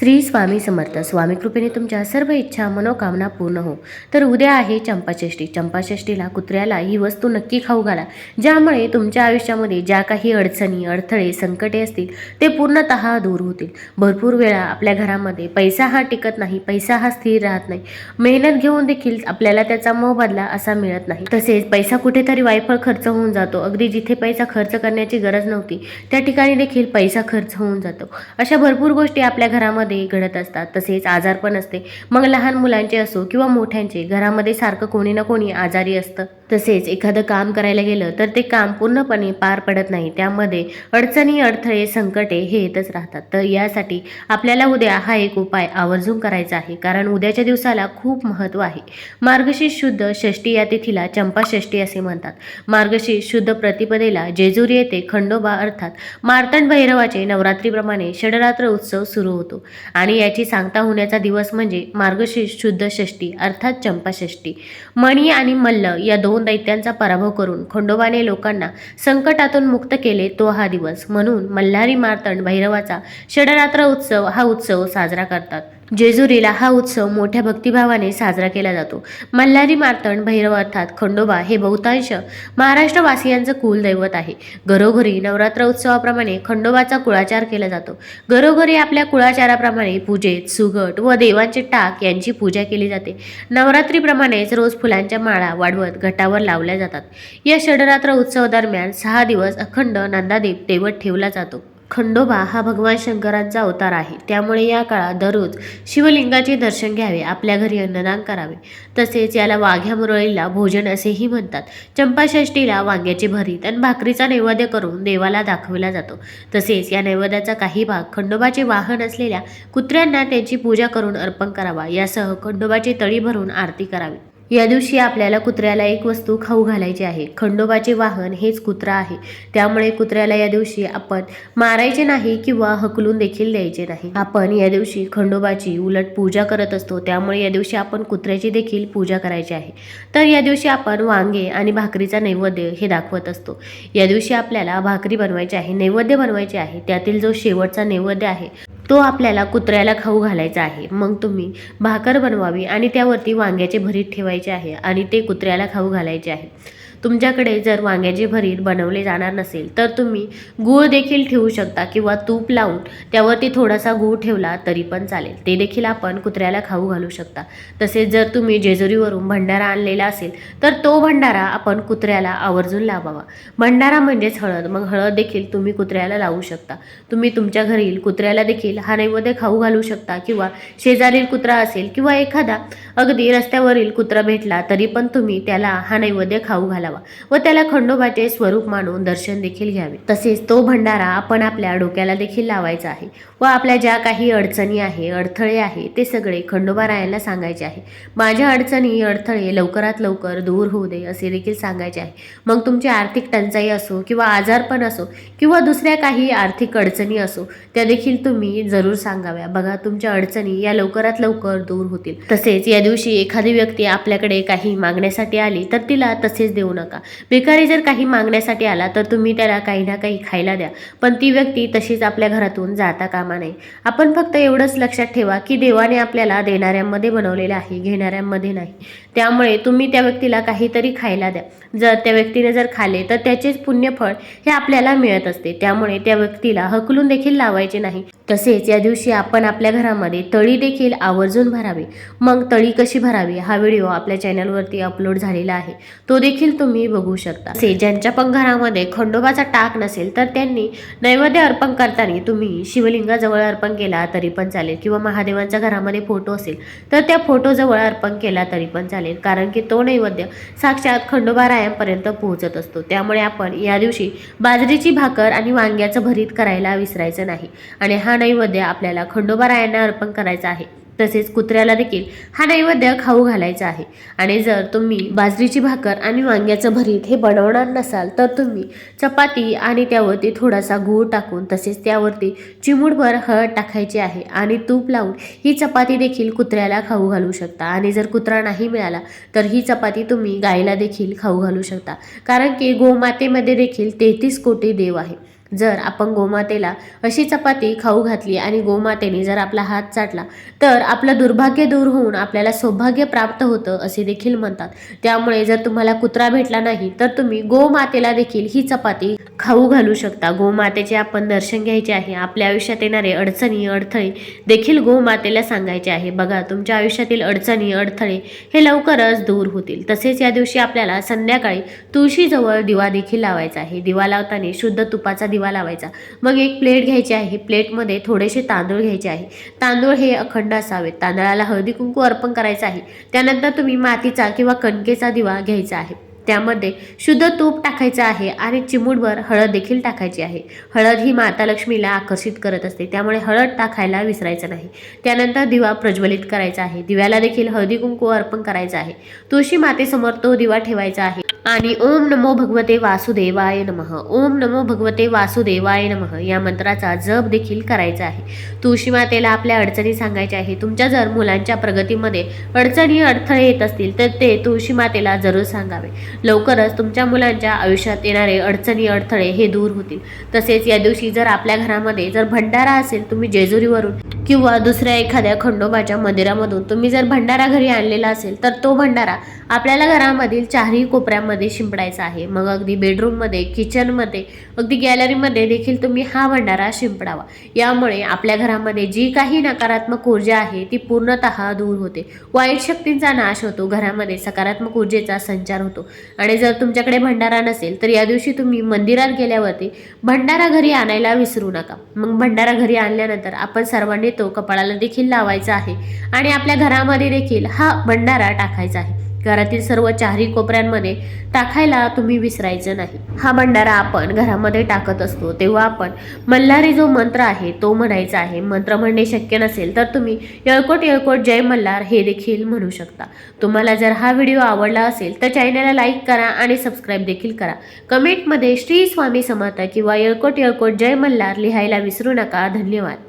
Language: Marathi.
श्री स्वामी समर्थ. स्वामी कृपेने तुमच्या सर्व इच्छा मनोकामना पूर्ण हो. तर उद्या आहे चंपाषष्ठी. चंपाषष्ठीला कुत्र्याला ही वस्तू नक्की खाऊ घाला. ज्यामुळे तुमच्या आयुष्यामध्ये ज्या काही अडचणी अडथळे संकटे असतील ते पूर्णतः दूर होतील. भरपूर वेळा आपल्या घरामध्ये पैसा हा टिकत नाही पैसा हा स्थिर राहत नाही. मेहनत घेऊन देखील आपल्याला त्याचा मोबदला असा मिळत नाही. तसेच पैसा कुठेतरी वायफळ खर्च होऊन जातो. अगदी जिथे पैसा खर्च करण्याची गरज नव्हती त्या ठिकाणी देखील पैसा खर्च होऊन जातो. अशा भरपूर गोष्टी आपल्या घरामध्ये घडत असतात तसेच आजार पण असते. मग लहान मुलांचे असो किंवा मोठ्यांचे घरामध्ये सारखं कोणी ना कोणी आजारी असतं. तसेच एखादं काम करायला गेलं तर ते काम पूर्णपणे पार पडत नाही. त्यामध्ये अडचणी अडथळे संकटे हे येतच राहतात. तर यासाठी आपल्याला उद्या हा एक उपाय आवर्जून करायचा आहे. कारण उद्याच्या दिवसाला खूप महत्त्व आहे. मार्गशीर्ष शुद्ध षष्ठी या तिथीला चंपाषष्ठी असे म्हणतात. मार्गशीर्ष शुद्ध प्रतिपदेला जेजुरी येथे खंडोबा अर्थात मार्तंड भैरवाचे नवरात्रीप्रमाणे षडरात्र उत्सव सुरू होतो. आणि याची सांगता होण्याचा दिवस म्हणजे मार्गशीर्ष शुद्ध षष्ठी अर्थात चंपाषष्ठी मणी आणि मल्ल या दोन दैत्यांचा पराभव करून खंडोबाने लोकांना संकटातून मुक्त केले तो हा दिवस. म्हणून मल्हारी मार्तंड भैरवाचा षडरात्र उत्सव हा उत्सव साजरा करतात. जेजुरीला हा उत्सव मोठ्या भक्तिभावाने साजरा केला जातो. मल्हारी मार्तंड भैरव अर्थात खंडोबा हे बहुतांश महाराष्ट्रवासियांचं कुलदैवत आहे. घरोघरी नवरात्र उत्सवाप्रमाणे खंडोबाचा कुळाचार केला जातो. घरोघरी आपल्या कुळाचाराप्रमाणे पूजेत सुगट व देवांचे टाक यांची पूजा केली जाते. नवरात्रीप्रमाणेच रोज फुलांच्या माळा वाढवत घटावर लावल्या जातात. या षडरात्र उत्सव दरम्यान सहा दिवस अखंड नंदादीप तेवत ठेवला जातो. खंडोबा हा भगवान शंकरांचा अवतार आहे. त्यामुळे या काळात दररोज शिवलिंगाचे दर्शन घ्यावे आपल्या घरी अन्नदान करावे. तसेच याला वाघ्या मुरळीला भोजन असेही म्हणतात. चंपाषष्ठीला वांग्याची भरीत आणि भाकरीचा नैवेद्य करून देवाला दाखविला जातो. तसेच या नैवेद्याचा काही भाग खंडोबाचे वाहन असलेल्या कुत्र्यांना त्यांची पूजा करून अर्पण करावा. यासह खंडोबाची तळी भरून आरती करावी. या दिवशी आपल्याला कुत्र्याला एक वस्तू खाऊ घालायची आहे. खंडोबाचे वाहन हेच कुत्रा आहे. त्यामुळे कुत्र्याला या दिवशी आपण मारायचे नाही किंवा हकलून देखील द्यायचे नाही. आपण या दिवशी खंडोबाची उलट पूजा करत असतो. त्यामुळे या दिवशी आपण कुत्र्याची देखील पूजा करायची आहे. तर या दिवशी आपण वांगे आणि भाकरीचा नैवेद्य हे दाखवत असतो. या दिवशी आपल्याला भाकरी बनवायची आहे नैवेद्य बनवायचे आहे. त्यातील जो शेवटचा नैवेद्य आहे तो आपल्याला कुत्र्याला खाऊ घालायचा आहे. मग तुम्ही भाकर बनवावी आणि त्यावरती वांग्याचे भरीत ठेवायचे आहे आणि ते कुत्र्याला खाऊ घालायचे आहे. तुमच्याकडे जर वांग्याचे भरीत बनवले जाणार नसेल तर तुम्ही गूळ देखील ठेवू शकता किंवा तूप लावून त्यावरती थोडासा गूळ ठेवला तरी पण चालेल. ते देखील आपण कुत्र्याला खाऊ घालू शकता. तसेच जर तुम्ही जेजुरीवरून भंडारा आणलेला असेल तर तो भंडारा आपण कुत्र्याला आवर्जून लावावा. भंडारा म्हणजेच हळद. मग हळद देखील तुम्ही कुत्र्याला लावू शकता. तुम्ही तुमच्या घरील कुत्र्याला देखील हा नैवेद्य खाऊ घालू शकता किंवा शेजारील कुत्रा असेल किंवा एखादा अगदी रस्त्यावरील कुत्रा भेटला तरी पण तुम्ही त्याला हा नैवेद्य खाऊ घालावा व त्याला खंडोबाचे स्वरूप मानून दर्शन देखील घ्यावे. तसेच तो भंडारा आपण आपल्या डोक्याला देखील लावायचा आहे व आपल्या ज्या काही अडचणी आहे अडथळे आहे ते सगळे खंडोबा रायाला सांगायचे आहे. माझ्या अडचणी अडथळे लवकरात लवकर दूर होऊ दे असे देखील सांगायचे आहे. मग तुमची आर्थिक टंचाई असो किंवा आजारपण असो किंवा दुसऱ्या काही आर्थिक अडचणी असो त्या देखील तुम्ही जरूर सांगाव्या. बघा तुमच्या अडचणी या लवकरात लवकर दूर होतील. तसेच या दिवशी एखादी व्यक्ती आपल्याकडे काही मागण्यासाठी आली तर तिला तसेच देऊ नका. भिकारी जर काही मागण्यासाठी आला तर तुम्ही त्याला काही ना काही खायला द्या. पण ती व्यक्ती तशीच आपल्या घरातून जाता कामा नये. आपण फक्त एवढंच लक्षात ठेवा की देवाने आपल्याला देणाऱ्यांमध्ये बनवलेले आहे घेणाऱ्यांमध्ये नाही. त्यामुळे तुम्ही त्या व्यक्तीला काहीतरी खायला द्या. जर त्या व्यक्तीने जर खाले तर त्याचेच पुण्यफळ हे आपल्याला मिळत असते. त्यामुळे त्या व्यक्तीला हकलून देखील लावायचे नाही. तसेच या दिवशी आपण आपल्या घरामध्ये तळी देखील आवर्जून भरावी. मग तळी कशी भरावी? हा व्हिडिओ आपल्या चॅनलवरती अपलोड झालेला आहे. तो देखील तुम्ही तुम्ही बघू शकता. तसेच ज्यांच्या पण घरामध्ये खंडोबाचा टाक नसेल तर त्यांनी नैवेद्य अर्पण करताना तुम्ही शिवलिंगाजवळ अर्पण केला तरी पण चालेल किंवा महादेवांच्या घरामध्ये फोटो असेल तर त्या फोटोजवळ अर्पण केला तरी पण चालेल. कारण की तो नैवेद्य साक्षात खंडोबा रायांपर्यंत पोहोचत असतो. त्यामुळे आपण या दिवशी बाजरीची भाकर आणि वांग्याचं भरीत करायला विसरायचं नाही. आणि हा नैवेद्य आपल्याला खंडोबा रायांना अर्पण करायचा आहे. तसेच कुत्र्याला देखील हा नैवेद्य खाऊ घालायचा आहे. आणि जर तुम्ही बाजरीची भाकर आणि वांग्याचं भरीत हे बनवणार नसाल तर तुम्ही चपाती आणि त्यावरती थोडासा गूळ टाकून तसेच त्यावरती चिमूटभर हळद टाकायची आहे आणि तूप लावून ही चपाती देखील कुत्र्याला खाऊ घालू शकता. आणि जर कुत्रा नाही मिळाला तर ही चपाती तुम्ही गायला देखील खाऊ घालू शकता. कारण की गोमातेमध्ये देखील तेहतीस कोटी देव आहे जर आपण गोमातेला अशी चपाती खाऊ घातली आणि गोमातेने जर आपला हात चाटला तर आपलं दुर्भाग्य दूर होऊन आपल्याला सौभाग्य प्राप्त होतं असे देखील म्हणतात. त्यामुळे जर तुम्हाला कुत्रा भेटला नाही तर तुम्ही गोमातेला देखील ही चपाती खाऊ घालू शकता. गोमातेचे आपण दर्शन घ्यायचे आहे. आपल्या आयुष्यात येणारे अडचणी अडथळे देखील गोमातेला सांगायचे आहे. बघा तुमच्या आयुष्यातील अडचणी अडथळे हे लवकरच दूर होतील. तसेच या दिवशी आपल्याला संध्याकाळी तुळशीजवळ दिवा देखील लावायचा आहे. दिवा लावताना शुद्ध तुपाचा दिवा लावायचा. मग एक प्लेट घ्यायची आहे. प्लेटमध्ये थोडेसे तांदूळ घ्यायचे आहे. तांदूळ हे अखंड असावेत. तांदळाला हळदी कुंकू अर्पण करायचं आहे. त्यानंतर तुम्ही मातीचा किंवा कणकेचा दिवा घ्यायचा आहे. त्यामध्ये शुद्ध तूप टाकायचं आहे आणि चिमूटभर हळद देखील टाकायची आहे. हळद ही माता लक्ष्मीला आकर्षित करत असते. त्यामुळे हळद टाकायला विसरायचं नाही. त्यानंतर दिवा प्रज्वलित करायचा आहे. दिव्याला देखील हळदी कुंकू अर्पण करायचं आहे. तुळशी मातेसमोर तो दिवा ठेवायचा आहे. आणि ओम नमो भगवते वासुदेवाय नम. ओम नमो भगवते वासुदेवाय नम. या मंत्राचा जप देखील करायचा आहे. तुळशी मातेला आपल्या अडचणी सांगायच्या आहे तुमच्या जर मुलांच्या प्रगतीमध्ये अडचणी अडथळे येत असतील तर ते तुळशी मातेला जरूर सांगावे. लवकरच तुमच्या मुलांच्या आयुष्यात येणारे अडचणी अडथळे हे दूर होतील. तसेच या दिवशी जर आपल्या घरामध्ये जर भंडारा असेल तुम्ही जेजुरीवरून किंवा दुसऱ्या एखाद्या खंडोबाच्या मंदिरामधून तुम्ही जर भंडारा घरी आणलेला असेल तर तो भंडारा आपल्याला घरामधील चारही कोपऱ्यामध्ये शिंपडायचा आहे. मग अगदी बेडरूममध्ये किचनमध्ये अगदी गॅलरीमध्ये देखील तुम्ही हा भंडारा शिंपडावा. यामुळे आपल्या घरामध्ये जी काही नकारात्मक ऊर्जा आहे ती पूर्णतः दूर होते. वाईट शक्तींचा नाश होतो. घरामध्ये सकारात्मक ऊर्जेचा संचार होतो. आणि जर तुमच्याकडे भंडारा नसेल तर या दिवशी तुम्ही मंदिरात गेल्यावरती भंडारा घरी आणायला विसरू नका. मग भंडारा घरी आणल्यानंतर आपण सर्वांनी तो कपाळाला देखील लावायचा आहे. आणि आपल्या घरामध्ये देखील हा भंडारा टाकायचा आहे. घरातील सर्व चारही कोपऱ्यांमध्ये टाकायला तुम्ही विसरायचं नाही. हा भंडारा आपण घरामध्ये टाकत असतो तेव्हा आपण मल्हारी जो मंत्र आहे तो म्हणायचा आहे. मंत्र म्हणणे शक्य नसेल तर तुम्ही येळकोट येळकोट जय मल्हार हे देखील म्हणू शकता. तुम्हाला जर हा व्हिडिओ आवडला असेल तर चॅनलला लाईक करा आणि सबस्क्राईब देखील करा. कमेंटमध्ये श्री स्वामी समर्थ किंवा येळकोट येळकोट जय मल्हार लिहायला विसरू नका. धन्यवाद.